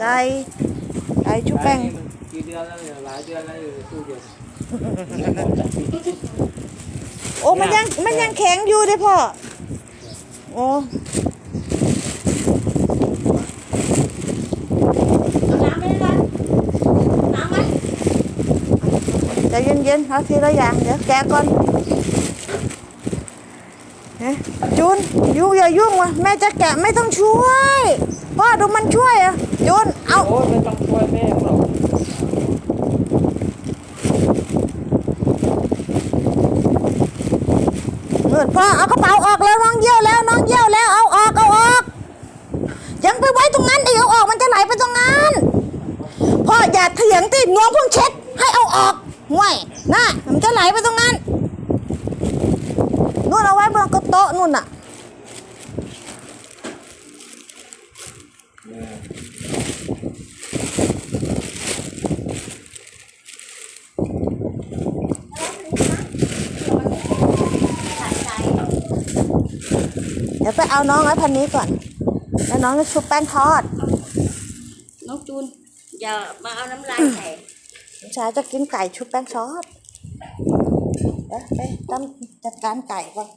ไก่ไก่ชุบแป้งกี่เดือนแล้วเนี่ยหลายเดือนแล้วอยู่ในตู้เย็นโอ้มันยังมันยังแข็งอยู่เด้อพ่อโอ้น้ำไม่ได้น้ำไหมใจเย็นๆเอาทีละอย่างเดี๋ยวแกะก่อนเฮ้ยจูนยูอย่ายุ่งวะแม่จะแกะไม่ต้องช่วยพ่อดูมันช่วยอะจูนเอา โอ้ยไม่ต้องช่วยแม่หรอก เงินพ่อเอากระเป๋าออกแล้วน้องเยี่ยวแล้วน้องเยี่ยวแล้วเอาออกเอาออกยังไปไว้ตรงนั้นอีกเอาออกมันจะไหลไปตรงนั้นพ่ออย่าเถียงติดงวงเพิ่งเช็ด ให้เอาออกห่วยน่ะมันจะไหลไปตรงนั้นนู่นเอาไว้บนโต๊ะนู่นน่ะ ถ่ายใจ เดี๋ยวไปเอาน้องไอ้พันนี้ก่อน แล้วน้องจะชุบแป้งทอด น้องจูนอย่ามาเอาน้ำลายใส่ชายจะกินไก่ชุบแป้งซอสเดี๋ยวไปต้องจัดการไก่ก่อน